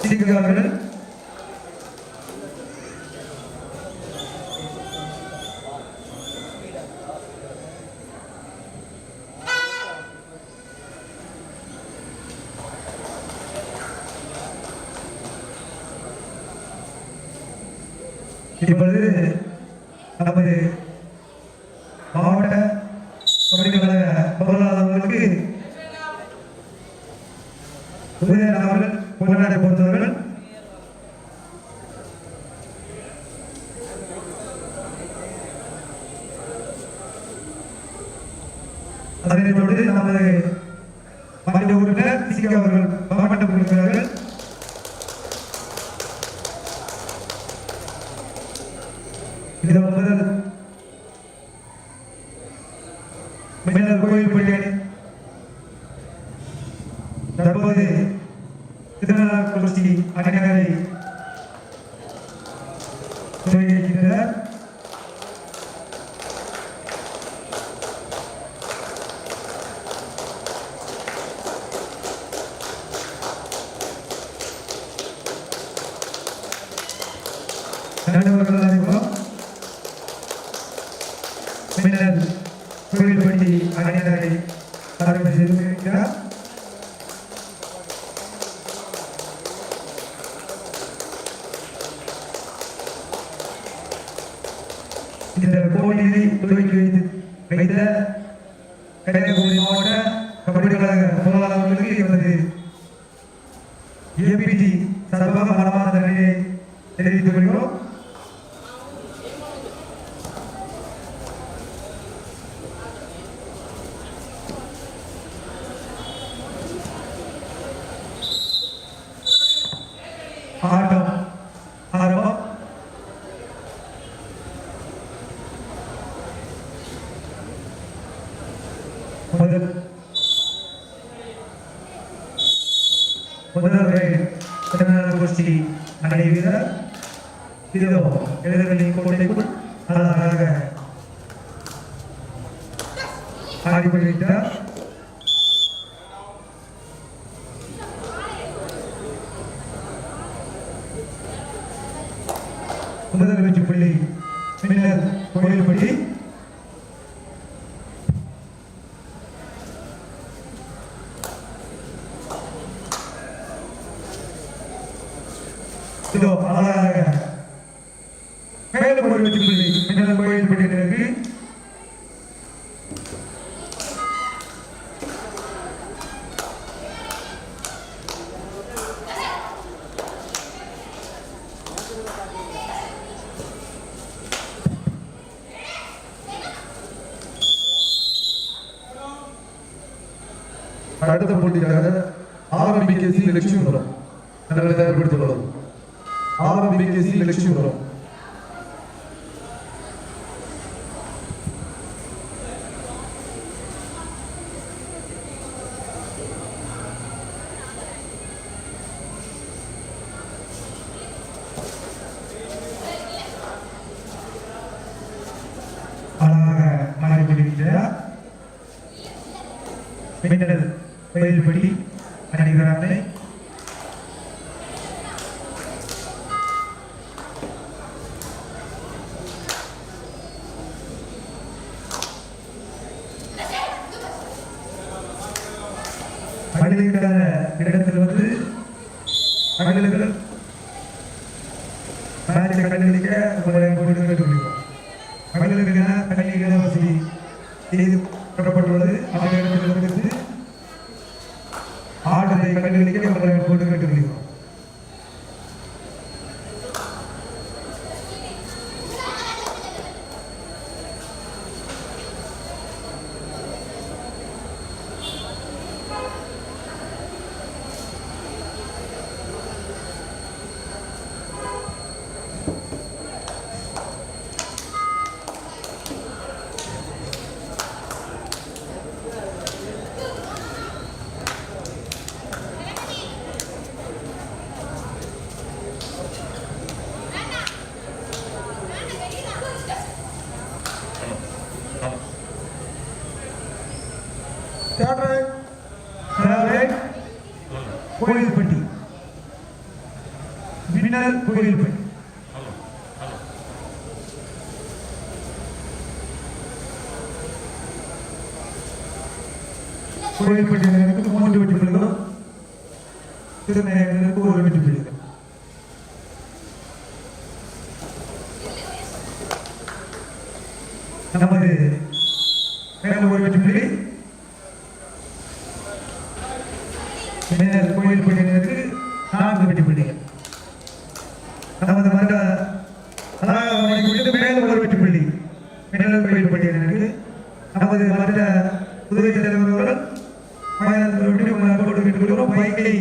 சிரிக்கிறார்கள் இப்பொழுது மாவட்ட உறுப்பினர் சிங் அவர்கள் hanya dari para presiden kita ಮೊದಲನೇ ಗೋಷ್ಠಿ ನಡೆಯುವ ಇದು ಎಳೆದರಲ್ಲಿ ಕೋಟೆ ಆದಾಗ மேலும் ஒரு வெற்றி புள்ளி மின்னல் கோயில் மின்னல் வேல்படி கோயில்பட்டி. வினர் கோயில்பட்டி. கோயில்பட்டி நேரத்துக்கு மூன்று வெற்றி பெறுகிறோம் திருநேரம் பேரவைத் தலைவர்களுடன் கொடுக்கிறோம் பைக்கை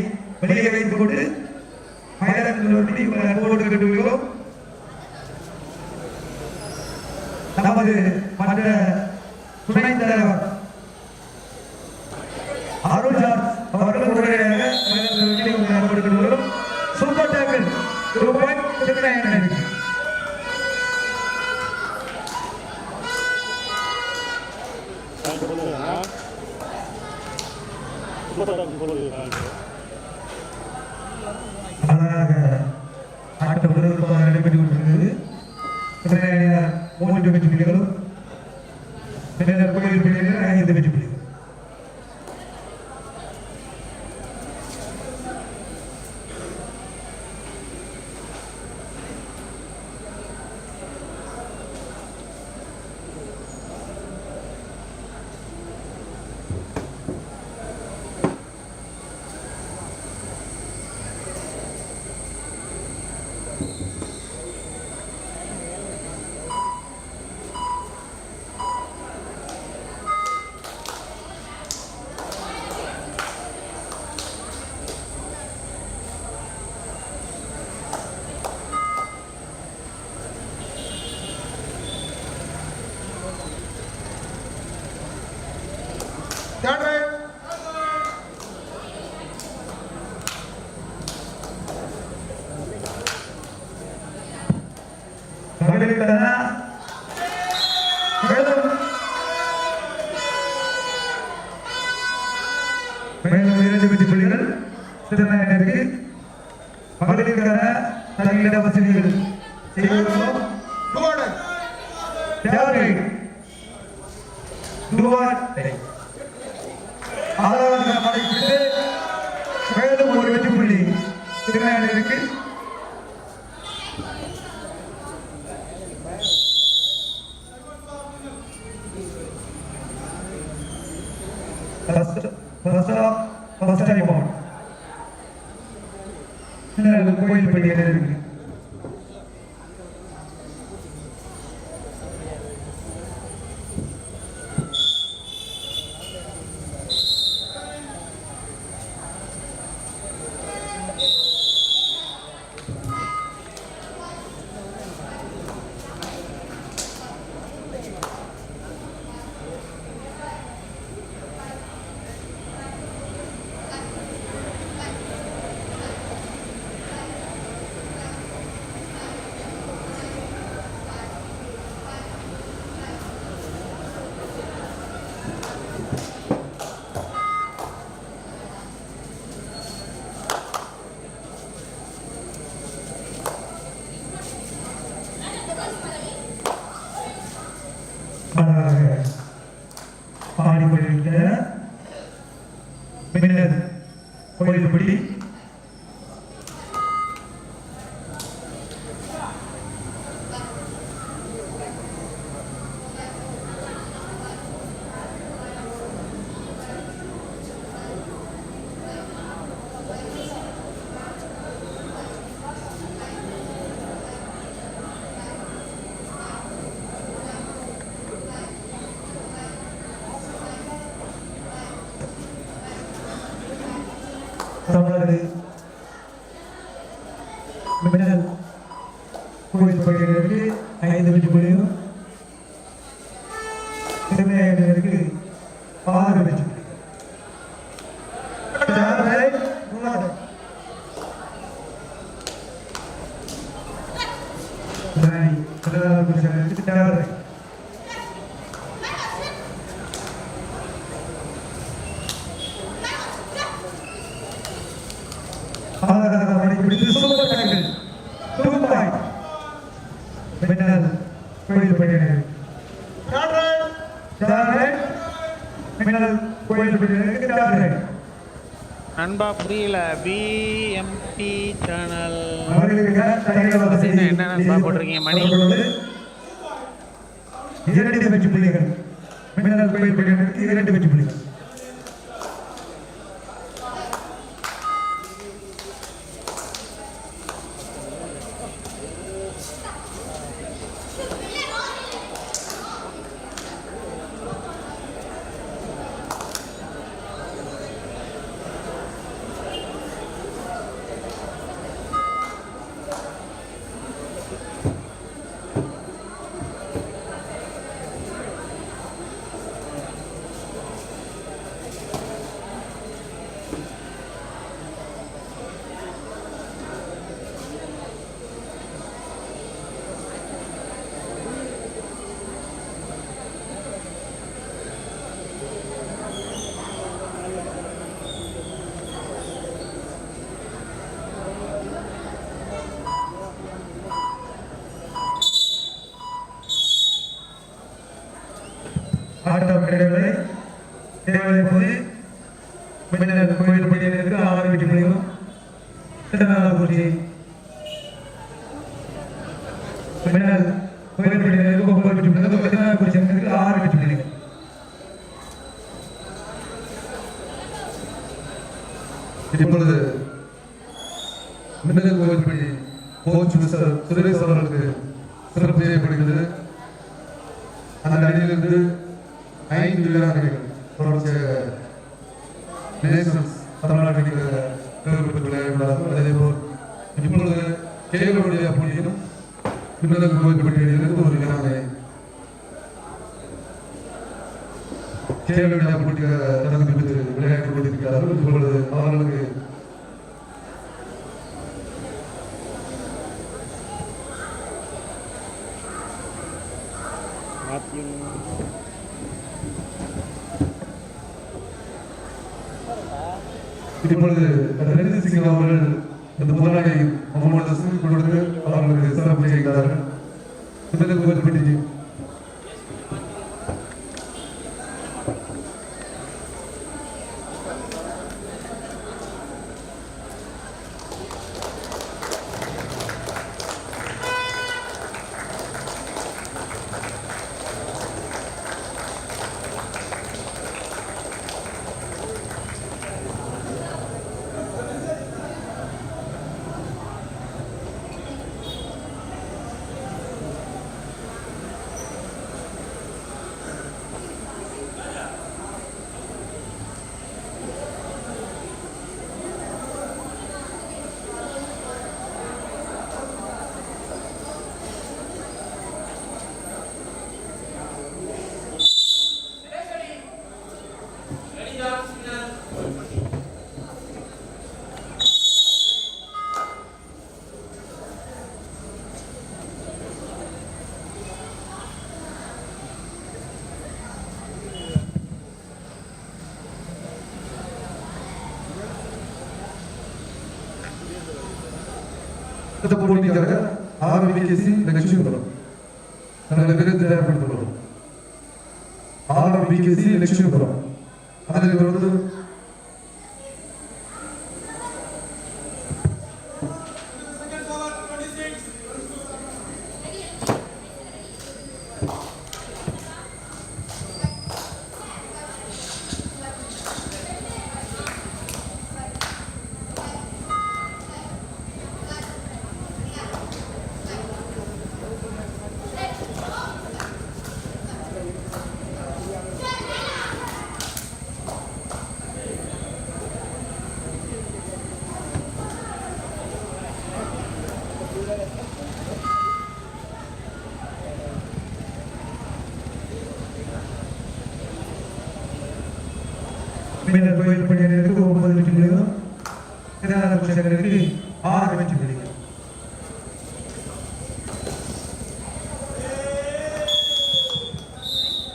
வெளியே வைத்துக் கொண்டு நமது மற்ற ਤੇ ਨਿਰਭੈ ਜਿਹੜੇ ਨੇ ਇਹ ਦੇ ਵਿੱਚ? first first first time out கோயில் படிக்கிறது தமிழர் கோயில் ஜார்ரன் நண்பா புரியல பிஎம்பி சேனல் அவர்களுக்கு தனியாக வசதி என்ன என்ன நண்பா போட்டிருக்கீங்க மணி? இரண்டு வெற்றி புள்ளிகள் மின்னல் கோயில் பட்டியலுக்கு இரண்டு வெற்றி புள்ளிகள் ஆட்டம் கிடையவில்லை தேவையை போது மின்னல் கோயில் பட்டியலுக்கு ஆறு வெற்றி புள்ளிகளும் திருநாளூர்ஜி மின்னல் கோயில் பட்டியலுக்கு ஒன்பது வெற்றி புள்ளிகளும் திருநாளூர்ஜி ஆறு வெற்றி புள்ளிகள் இப்பொழுது மின்னல் கோயில்படி கோச் மிஸ்டர் சுரேஷ் அவர்கள் மின்னல் கோயில்பட்டியிலிருந்து ஒரு வீராங்கனை கேரள போட்டியாக தகுதி பெற்று விளையாட்டுக் கொண்டிருக்கிறார்கள் இப்பொழுது அவர்களுக்கு இப்பொழுது ரஞ்சித் சிங் அவர்கள் இந்த முதலாளி ചെയ്തതാണ് ഇന്നലെ വേർപിടിഞ്ഞ് அவர்களுக்கு சிறப்பு செய்கிறார்கள் மின்னல் கோயில்பட்டி இந்த போட்டிக்காக ஆர்பிகேசி லட்சுமிபுரம் நல்ல பேர் தயார்படுத்தப்படும் பிகேசி லட்சுமிபுரம் அதில் வந்து மின்னல் கோயில் பட்டியலுக்கு ஒன்பது வெற்றி புள்ளிகளும் திருநாளூர்ஜி ஆறு வெற்றி புள்ளிகள்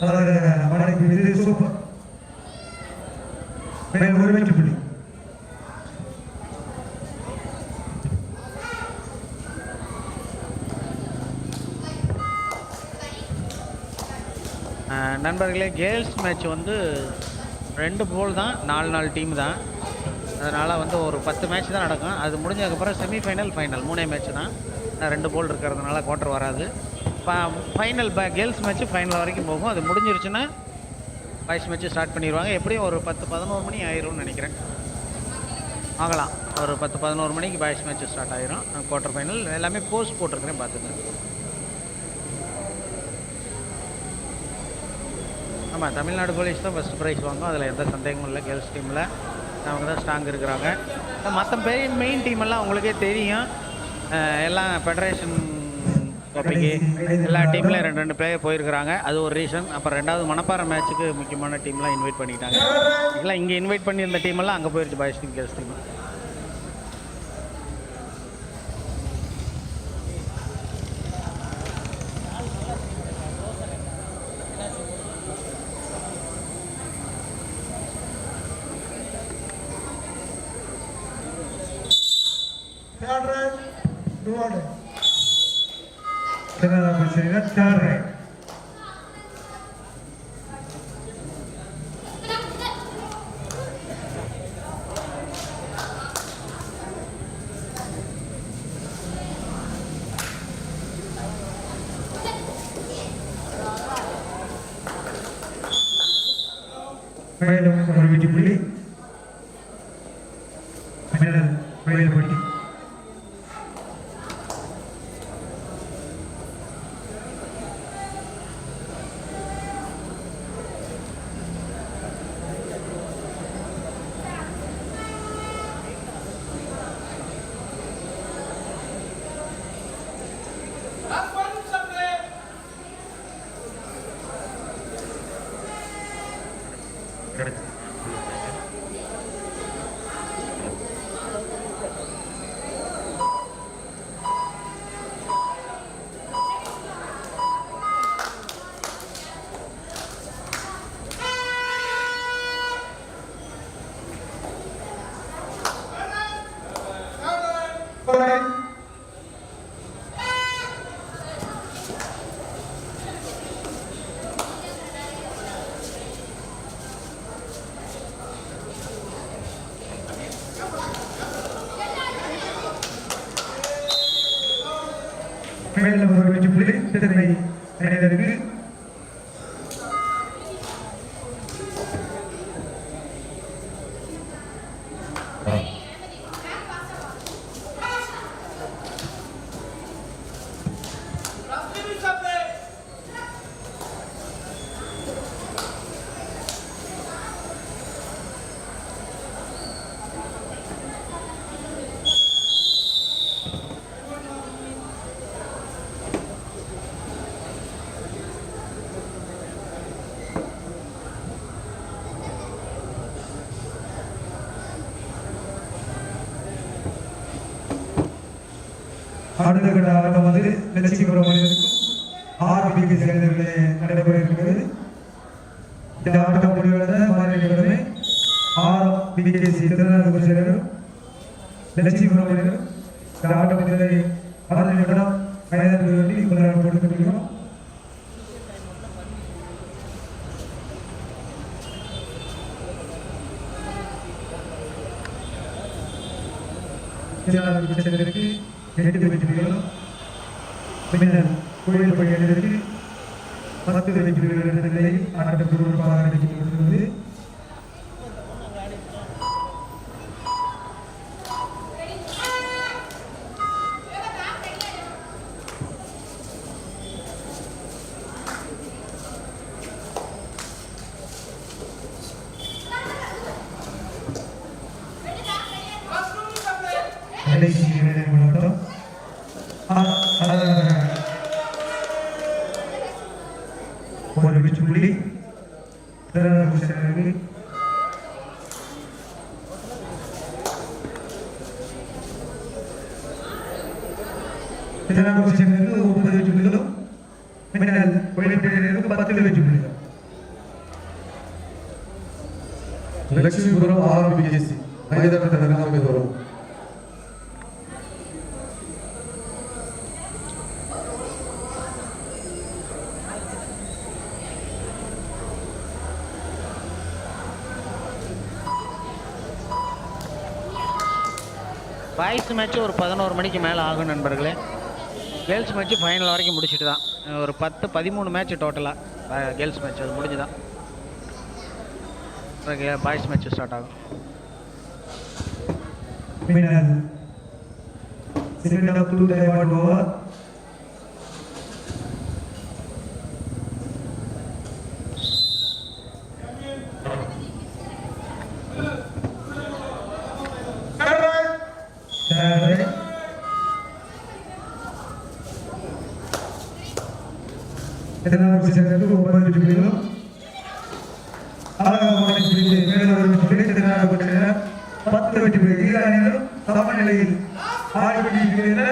அதாவது மனைக்கு இது சூப்பர் மேல் ஒரு புள்ளி நண்பர்களே கேர்ள்ஸ் மேட்ச் வந்து ரெண்டு போல் தான் நாலு நாலு டீம் தான். அதனால் வந்து ஒரு பத்து மேட்ச் தான் நடக்கும். அது முடிஞ்சதுக்கப்புறம் செமிஃபைனல் ஃபைனல் மூணே மேட்ச் தான். ரெண்டு போல் இருக்கிறதுனால குவார்ட்டர் வராது. ஃபைனல் கேர்ள்ஸ் மேட்ச் ஃபைனல் வரைக்கும் போகும். அது முடிஞ்சிருச்சுன்னா பாய்ஸ் மேட்ச் ஸ்டார்ட் பண்ணிடுவாங்க எப்படியும் ஒரு பத்து பதினோரு மணி ஆயிரும்னு நினைக்கிறேன். ஆகலாம் ஒரு பத்து பதினோரு மணிக்கு பாய்ஸ் மேட்ச் ஸ்டார்ட் ஆயிரும். குவார்ட்டர் ஃபைனல் எல்லாமே போஸ்ட் போட்டிருக்கிறேன் பார்த்துங்க ஆமாம் தமிழ்நாடு போலீஸ் தான் ஃபஸ்ட் ப்ரைஸ் வாங்கும். அதில் எந்த சந்தேகமும் இல்லை. கேர்ள்ஸ் டீமில் அவங்க தான் ஸ்ட்ராங் இருக்கிறாங்க. மற்ற பெரிய மெயின் டீம் எல்லாம் உங்களுக்கே தெரியும். எல்லாம் ஃபெடரேஷன் கோப்பைக்கு எல்லா டீம்லேயும் ரெண்டு ரெண்டு பிளேயர் போயிருக்கிறாங்க. அது ஒரு ரீசன் அப்புறம் ரெண்டாவது மணப்பாறை மேட்ச்சுக்கு முக்கியமான டீம்லாம் இன்வைட் பண்ணிக்கிட்டாங்க. இல்லை இங்கே இன்வைட் பண்ணியிருந்த டீம் எல்லாம் அங்கே போயிருச்சு boys team girls team Croce di Natale மேலும் ஒரு வெற்றி புள்ளி திறமை அணியினருக்கு அடுத்த ஆட்டம் வந்து லட்சிபுரம் அணியினருக்கும் சேர்ந்தவர்களே நடைபெற இருக்கிறது. இந்த ஆட்டம் முடிவடைந்த மாநிலங்களவை ஆர்பிகேசி திருநாவுக்கு சேரும் லட்சியபுரம் இந்த ஆட்டம் முடிவதை ஆறு நிமிடம் பதினைந்து வேண்டி முதலாளர் கொடுத்துருக்கிறோம் ஜனகோஷத்திலிருந்து ஒன்பது வெற்றிகளும் மின்னல் ஒளிப்பதிலிருந்து பத்து வெற்றிகளும் லட்சுமிபுரம் ஆர்பிஎஸ்சி மைதானத்தில் நிலமை வரும் பாய்ஸ் மேட்ச் ஒரு பதினோரு மணிக்கு மேலே ஆகும் நண்பர்களே. கேர்ள்ஸ் மேட்ச் ஃபைனல் வரைக்கும் முடிச்சுட்டு தான் ஒரு பத்து பதிமூணு மேட்ச் டோட்டலாக கேர்ள்ஸ் மேட்ச் அது முடிஞ்சு தான் பாய்ஸ் மேட்ச் ஸ்டார்ட் ஆகும். பின்னர் Second இரண்டாவது செகண்ட் ஒன்பது வெற்றிகளும் ஆறாவது வெற்றிகளில் மேலவர் வெற்றிகளை இரண்டாவது வெற்றிகளில் பத்து வெற்றிகள் இரு அணிகளும் சமநிலையில் ஆறு வெற்றிகளில்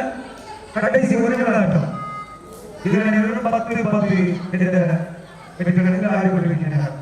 கடைசி ஒரு விளையாட்டம் இரு பத்து பத்து என்ற வெற்றிகளில் ஆறு வெற்றிருக்கின்றனர் இரு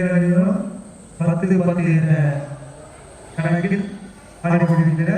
அணிகளும் பத்து பத்து என்ற கணக்கில் ஆடிக்கொண்டிருக்கின்றன.